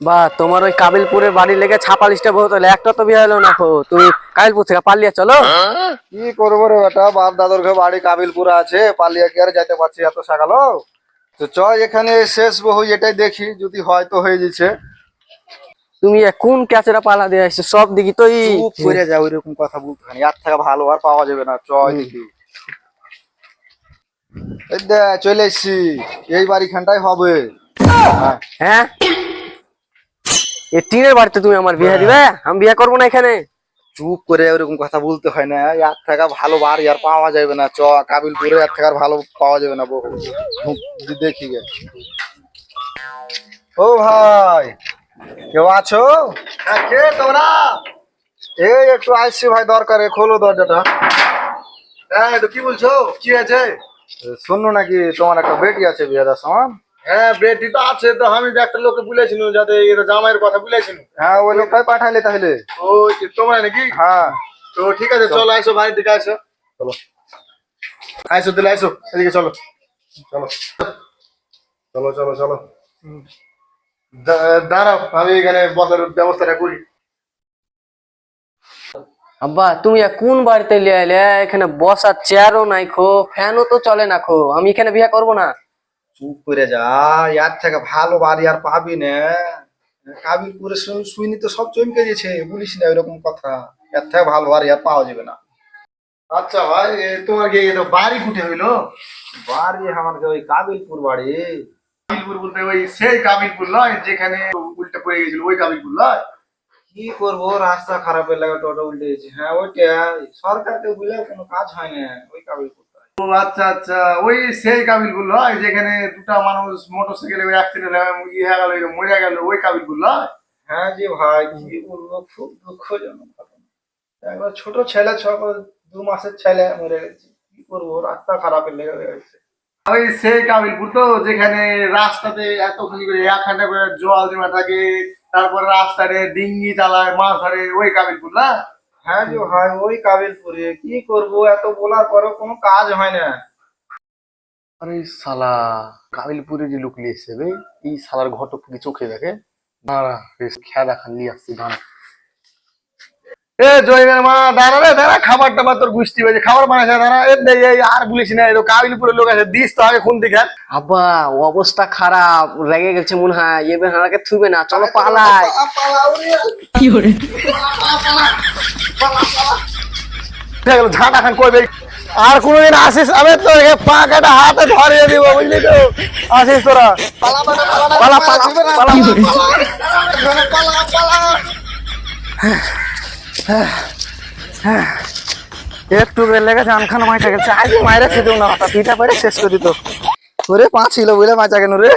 বা তোমার ওই কাবিলপুরের বাড়ি লেগে ছাপালিশটা বহুত হলো একটা তো বিয়ে হলো না তুমি কাবিলপুর থেকে পালিয়ে চলো। কি করব রে বেটা? বাপ দাদুর ঘর বাড়ি কাবিলপুর আছে পালিয়ে কি আর যাইতে পারছি এত সকালো? তো চ এখানে শেষ বহু এটাই দেখি যদি হয় তো হয়ে যাচ্ছে তুমি কোন ক্যাচেরা পালা দিয়ে আসছো? সব দিকে তো করে যাও এরকম কথা বলতে হয় না। এর থেকে ভালো আর পাওয়া যাবে না চ দেখি। চলে এসছি। এই বাড়িখানটাই হবে। হ্যাঁ। হ্যাঁ। এ টিনের বাড়িতে তুমি আমার বিয়ে দিবে? আমি বিয়ে করব না এখানে। চুপ করে ওরকম কথা বলতে হয় না। এর থেকে ভালো বাড়ি আর পাওয়া যাবে না। চ কাবিলপুরে এর থেকে আর ভালো পাওয়া যাবে না বহু দেখি গে। ও ভাই কেউ আছো? হ্যাঁ, কে তোমরা? এই একটু আসছি ভাই দরকারে খোলো দরজাটা। হ্যাঁ তো কি বলছো? কি আছে শুনলো নাকি তোমার একটা বেটি আছে বিয়ে দেওয়ার সময় হ্যাঁ বেটি তো আছে তো আমি তো একটা লোককে বলেছিল যাতে এর জামাইয়ের কথা বলেছিল হ্যাঁ ওই লোকটাই পাঠাইলে তাহলে। ও তোমরা নাকি? হ্যাঁ। তো ঠিক আছে চলো আইসো বাড়ির দিকে আইসো। চলো। আইসো দিলে আইসো এদিকে চলো। চলো। চলো চলো চলো। দা- দাঁড়াও আমি এখানে বসার ব্যবস্থাটা করি। আব্বা তুমি কোন বাড়িতে লিয়ে এখানে বসার চেয়ারও নাই খো ফ্যানও তো চলে না খো আমি এখানে বিয়ে করব না। চুপ করে যা, ইয়ার থেকে ভালো বাড়ি আর পাবি না। কাবিলপুরে শুইনি তো সব চমকে গেছে, বলিস না এরকম কথা। এর থেকে ভালো বাড়ি আর পাওয়া যাবে না। আচ্ছা ভাই তোমার কি বাড়ি কুটে হইল? বাড়ি আমার ওই কাবিলপুর বাড়ি। কাবিলপুর বলতে ওই সেই কাবিলপুর নয়, যেখানে উল্টে পড়ে গেছিল, ওই কাবিলপুর নয়? কি করব, রাস্তা খারাপের লাগে টোটো উল্টে গেছে। হ্যাঁ ওইটা সরকারকে বলে কোনো কাজ হয় না, ওই কাবিলপুর। আচ্ছা আচ্ছা। ওই সেই কাবিলপুর নয় যেখানে দুটা মানুষ মোটরসাইকেলে অ্যাক্সিডেন্ট ইয়ে হয়ে গেল মরে গেল ওই কাবিলপুর নয় হ্যাঁ জি ভাই কি বলব খুব দুঃখজনক একবার ছোট ছেলে ছ দু মাসের ছেলে মরে গেছে। কি করব রাস্তা খারাপের লেগে হয়ে গেছে। ওই সেই কাবিলপুর তো যেখানে রাস্তাতে এতখানি করে এক ঘণ্টা করে জল জমা থাকে তারপর রাস্তাতে ডিঙ্গি চালায় মাছ ধরে ওই কাবিলপুর না? হ্যাঁ যে ভাই, ওই কাবিলপুরে। কি করব? এত বলার পরেও কোনো কাজ হয় না। আরে শালা, কাবিলপুরে যে লোক এসছে বে, এই শালার ঘটক কি চোখে দেখে? দাঁড়া খেয়া দেখান নিয়ে আসছি, দাঁড়া। এ জয়মের মা দাঁড়া রে দাঁড়া খাবার টাবার তোর গুষ্টি বাজে খাবার বানাইছে দাঁড়া এ দে এই আর বলিস না এই তো কাবিলপুরের লোক আছে দিস তো আগে খুন দিকে আব্বা অবস্থা খারাপ রেগে গেছে মনে হয় এবার হাঁড়াকে থুবে না চলো পালাই। ঝাঁটা খান করবে আর কোনোদিন আসিস আমি তো একে পা হাতে ধরিয়ে দিব বুঝলি তো? আসিস তোরা। পালা পালা পালা একটু বের লেগে জান খান মাইটা গেছে। আগে মাইরা খেতেও না পিঠা পারে শেষ করে দিত। ওরে পাঁচ ছিল বুঝলে মাইটা কেন রে?